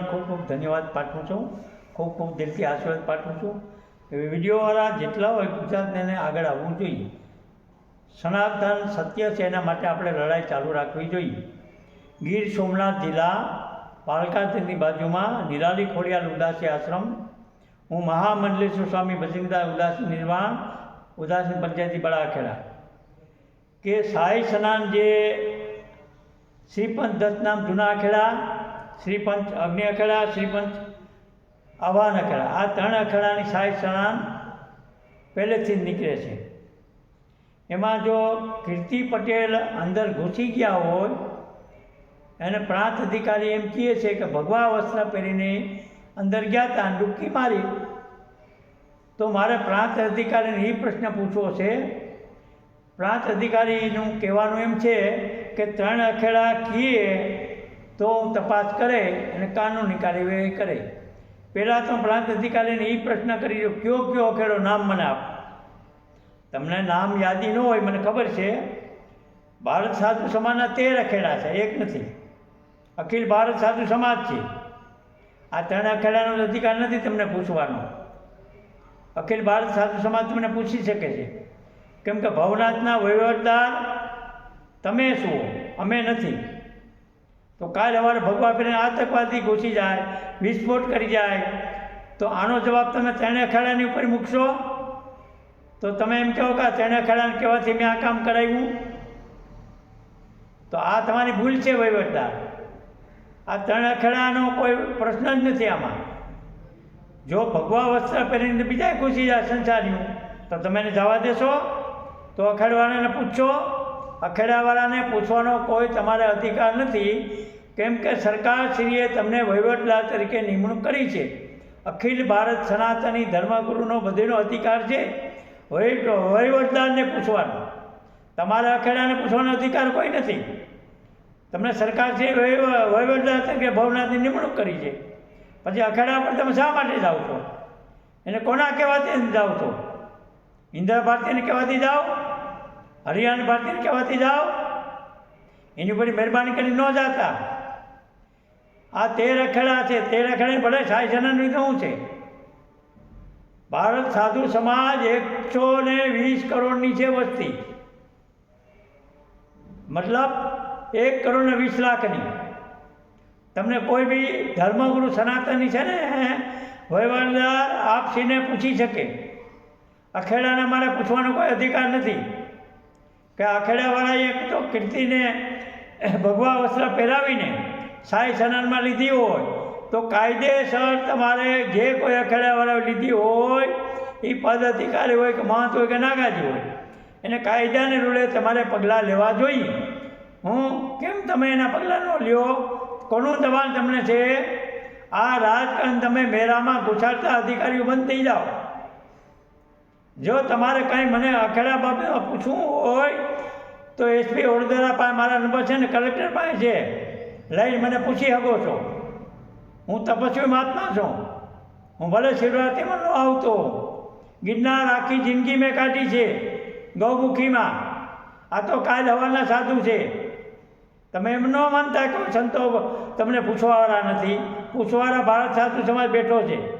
વિડીયોવાળાને ખૂબ ખૂબ ધન્યવાદ પાઠવું છું. ખૂબ ખૂબ દિલથી આશીર્વાદ પાઠવું છું. એ વિડીયોવાળા જેટલા હોય ગુજરાતને આગળ આવવું જોઈએ. સનાતન સત્ય છે એના માટે આપણે લડાઈ ચાલુ રાખવી જોઈએ. ગીર સોમનાથ જિલ્લા પાલકાતની બાજુમાં નિરાલી ખોડિયાલ ઉદાસી આશ્રમ. હું મહામંડલેશ્વર સ્વામી ભજનદાસ ઉદાસી નિર્વાણ, ઉદાસી પંચાયતી બળાખેડા કે સાઈ સ્નાન જે શ્રીપંચ દત્તનામ જૂના અખેડા શ્રીપંચ અગ્નિ અખેડા શ્રીપંચ આવાન અખેડા આ ત્રણ અખેડાની સાઈ સ્નાન પહેલેથી જ નીકળે છે. એમાં જો કીર્તિ પટેલ અંદર ઘૂસી ગયા હોય, એને પ્રાંત અધિકારી એમ કહે છે કે ભગવા વસ્ત્ર પહેરીને અંદર ગયા હતા ડૂબકી મારી, તો મારે પ્રાંત અધિકારીને એ પ્રશ્ન પૂછવો છે. પ્રાંત અધિકારીનું કહેવાનું એમ છે કે ત્રણ અખેડા કીએ તો તપાસ કરે અને કાનૂની કાર્યવાહી કરે. પહેલાં તો પ્રાંત અધિકારીને એ પ્રશ્ન કરી દો કયો કયો અખેડો નામ મને આપ? તમને નામ યાદી ન હોય, મને ખબર છે. ભારત સાધુ સમાજના તેર અખેડા છે, એક નથી. અખિલ ભારત સાધુ સમાજ છે. આ ત્રણ અખેડાનો અધિકાર નથી તમને પૂછવાનો. અખિલ ભારત સાધુ સમાજ તમને પૂછી શકે છે. કેમ કે ભવનાથના વહીવટદાર તમે શું અમે નથી. તો કાલ સવારે ભગવા પીને આતંકવાદી ઘૂસી જાય, વિસ્ફોટ કરી જાય. તો આનો જવાબ તમે તેણે અખાડાની ઉપર મૂકશો? તો તમે એમ કહો કે આ ત્રણે અખાડાને કહેવાથી મેં આ કામ કરાવ્યું? તો આ તમારી ભૂલ છે વહીવટદાર. આ ત્રણ અખાડાનો કોઈ પ્રશ્ન જ નથી આમાં. જો ભગવા વસ્ત્ર પહેરીને બીજા ઘૂસી જાય સંસારીઓ, તો તમે એને જવા દેશો? તો અખાડવાળાને પૂછશો અખાડાવાળાને પૂછવાનો કોઈ તમારે અધિકાર નથી, કેમ કે સરકારશ્રીએ તમને વહીવટદાર તરીકે નિમણૂક કરી છે. અખિલ ભારત સનાતની ધર્મગુરુનો બધેનો અધિકાર છે. વહી, વહીવટદારને પૂછવાનો. તમારા અખેડાને પૂછવાનો અધિકાર કોઈ નથી. તમને સરકારશ્રીએ વહી- વહીવટદાર તરીકે ભવનાથની નિમણૂક કરી છે. પછી અખેડા પર તમે શા માટે જાઓ છો? એને કોના કહેવાથી જાઓ છો? ઇન્દિરા ભારતીને કહેવાથી જાઓ? હરિયાણા ભારતીય કહેવાથી જાઓ. એની ઉપર મહેરબાની કરી ન જાતા. આ તેર અખેડા છે, તેર અખેડા ભલે સાઈ જનાનું કહું છે? ભારત સાધુ સમાજ એકસો ને વીસ કરોડની છે વસ્તી. મતલબ એક કરોડ ને વીસ લાખની. તમને કોઈ બી ધર્મગુરુ સનાતની છે ને, વહીવટદાર આપસીને પૂછી શકે. અખેડાને મારે પૂછવાનો કોઈ અધિકાર નથી. કે અખેડાવાળાએ એક તો કીર્તિને ભગવા વસ્ત્ર પહેરાવીને સાઈ સનાનમાં લીધી હોય, તો કાયદેસર તમારે જે કોઈ અખેડાવાળાએ લીધી હોય એ પદ અધિકારી હોય કે મહંત હોય કે નાગાજી હોય, એને કાયદાને રૂલે તમારે પગલાં લેવા જોઈએ. હું કેમ તમે એના પગલાં ન લ્યો? કોનું દબાણ તમને છે? આ રાજકારણ તમે મેરામાં ઘુસાડતા અધિકારીઓ બંધ થઈ જાઓ. જો તમારે કાંઈ મને અખેડા બાબતમાં પૂછવું હોય, તો એસપી વડોદરા પાસે મારા નંબર છે ને કલેક્ટર પાસે છે. લઈ મને પૂછી શકો છો. હું તપસ્વી મહાત્મા છું. હું ભલે શિવરાત્રિમાં ન આવતો ગિરનાર આખી જિંદગી મેં કાઢી છે, ગૌમુખીમાં. આ તો કાલ હવાના સાધુ છે. તમે એમ ન માનતા કે સંતો તમને પૂછવાવાળા નથી. પૂછવાવાળા ભારત સાધુ સમાજ બેઠો છે.